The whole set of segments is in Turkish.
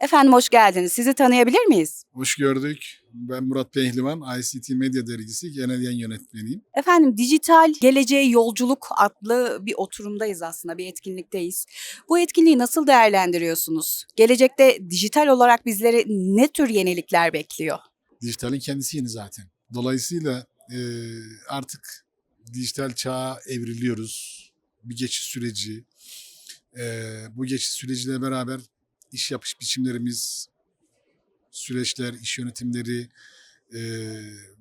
Efendim hoş geldiniz. Sizi tanıyabilir miyiz? Hoş gördük. Ben Murat Pehlivan, ICT Medya Dergisi Genel Yayın Yönetmeniyim. Efendim dijital geleceğe yolculuk adlı bir oturumdayız aslında, bir etkinlikteyiz. Bu etkinliği nasıl değerlendiriyorsunuz? Gelecekte dijital olarak bizleri ne tür yenilikler bekliyor? Dijitalin kendisi yeni zaten. Dolayısıyla e, artık dijital çağa evriliyoruz. Bir geçiş süreci. E, bu geçiş süreciyle beraber iş yapış biçimlerimiz, süreçler, iş yönetimleri e,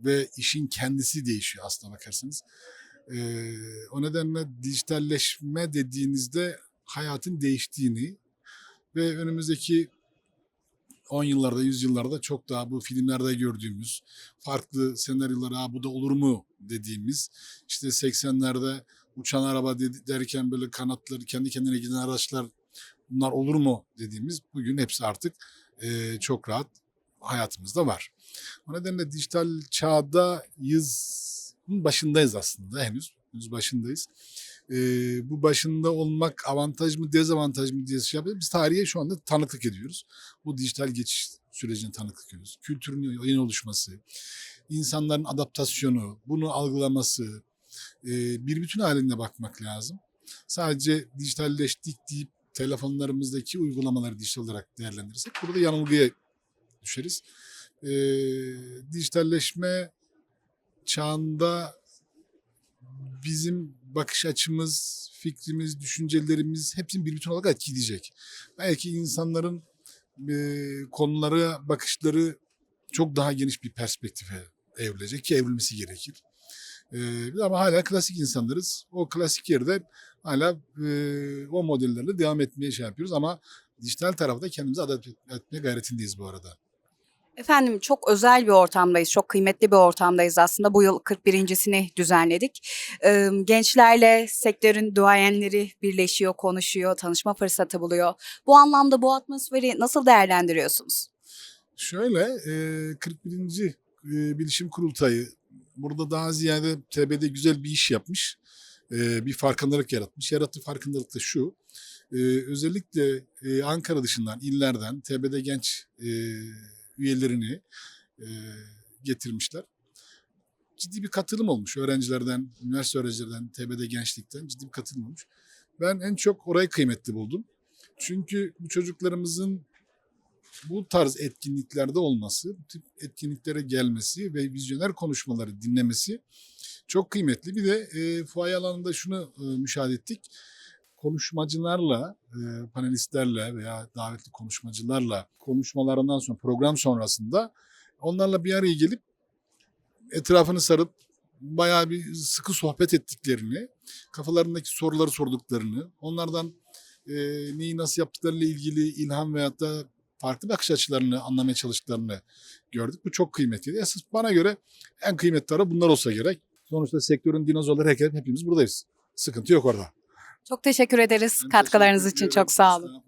ve işin kendisi değişiyor aslına bakarsanız. E, o nedenle dijitalleşme dediğinizde hayatın değiştiğini ve önümüzdeki 10 yıllarda, 100 yıllarda çok daha bu filmlerde gördüğümüz farklı senaryolar, ha bu da olur mu dediğimiz işte 80'lerde uçan araba derken böyle kanatları kendi kendine giden araçlar bunlar olur mu dediğimiz bugün hepsi artık eee, çok rahat hayatımızda var. O nedenle dijital çağdayız, başındayız aslında henüz, henüz başındayız. Eee, bu başında olmak avantaj mı dezavantaj mı diye şey yapıyoruz. Biz tarihe şu anda tanıklık ediyoruz. Bu dijital geçiş sürecine tanıklık ediyoruz. Kültürün yeni oluşması, insanların adaptasyonu, bunu algılaması, eee, bir bütün halinde bakmak lazım. Sadece dijitalleştik deyip telefonlarımızdaki uygulamaları dijital olarak değerlendirirsek burada yanılgıya düşeriz. Eee, dijitalleşme çağında bizim bakış açımız, fikrimiz, düşüncelerimiz hepsini bir bütün olarak etkileyecek. Belki insanların eee, konulara bakışları çok daha geniş bir perspektife evrilecek ki evrilmesi gerekir. Eee, ama hala klasik insanlarız. O klasik yerde hala eee, o modellerle devam etmeye şey yapıyoruz ama dijital tarafta kendimizi adapte etme gayretindeyiz bu arada. Efendim çok özel bir ortamdayız, çok kıymetli bir ortamdayız aslında. Bu yıl 41.sini düzenledik. Ee, Gençlerle sektörün duayenleri birleşiyor, konuşuyor, tanışma fırsatı buluyor. Bu anlamda bu atmosferi nasıl değerlendiriyorsunuz? Şöyle eee 41. eee, Bilişim Kurultayı burada daha ziyade TBD güzel bir iş yapmış. Eee, bir farkındalık yaratmış. Yarattığı farkındalık da şu. eee, özellikle eee, Ankara dışından, illerden TBD genç eee, üyelerini eee, getirmişler. Ciddi bir katılım olmuş. Öğrencilerden, üniversite öğrencilerden, TBD gençlikten ciddi bir katılım olmuş. Ben en çok orayı kıymetli buldum. Çünkü bu çocuklarımızın bu tarz etkinliklerde olması, bu tip etkinliklere gelmesi ve vizyoner konuşmaları dinlemesi çok kıymetli. Bir de e, fuaye alanında şunu e, müşahede ettik. Konuşmacılarla, e, panelistlerle veya davetli konuşmacılarla konuşmalarından sonra, program sonrasında onlarla bir araya gelip etrafını sarıp bayağı bir sıkı sohbet ettiklerini, kafalarındaki soruları sorduklarını, onlardan e, neyi nasıl yaptıklarıyla ilgili ilham veyahut da farklı bakış açılarını anlamaya çalıştıklarını gördük. Bu çok kıymetliydi. Esas bana göre en kıymetli ara bunlar olsa gerek. Sonuçta sektörün dinozorları hep- hepimiz buradayız. Sıkıntı yok orada. Çok teşekkür ederiz Ben katkılarınız teşekkür için. Çok sağ olun.